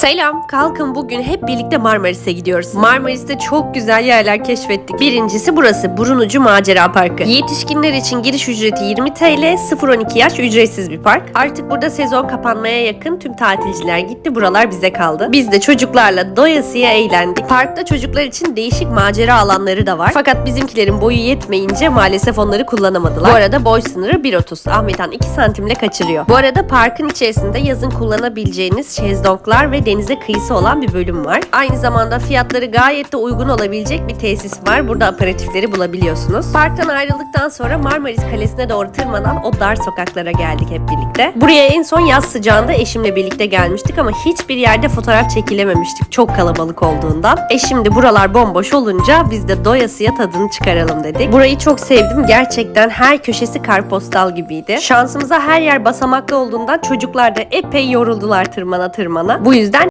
Selam, kalkın bugün hep birlikte Marmaris'e gidiyoruz. Marmaris'te çok güzel yerler keşfettik. Birincisi burası, Burunucu Macera Parkı. Yetişkinler için giriş ücreti 20 TL, 0-12 yaş ücretsiz bir park. Artık burada sezon kapanmaya yakın tüm tatilciler gitti, buralar bize kaldı. Biz de çocuklarla doyasıya eğlendik. Parkta çocuklar için değişik macera alanları da var. Fakat bizimkilerin boyu yetmeyince maalesef onları kullanamadılar. Bu arada boy sınırı 1.30. Ahmethan 2 santimle kaçırıyor. Bu arada parkın içerisinde yazın kullanabileceğiniz şezlonglar ve denize kıyısı olan bir bölüm var. Aynı zamanda fiyatları gayet de uygun olabilecek bir tesis var. Burada aperatifleri bulabiliyorsunuz. Parktan ayrıldıktan sonra Marmaris Kalesi'ne doğru tırmanan o dar sokaklara geldik hep birlikte. Buraya en son yaz sıcağında eşimle birlikte gelmiştik ama hiçbir yerde fotoğraf çekilememiştik. Çok kalabalık olduğundan. E şimdi buralar bomboş olunca biz de doyasıya tadını çıkaralım dedik. Burayı çok sevdim. Gerçekten her köşesi karpostal gibiydi. Şansımıza her yer basamaklı olduğundan çocuklar da epey yoruldular tırmana tırmana. Bu yüzden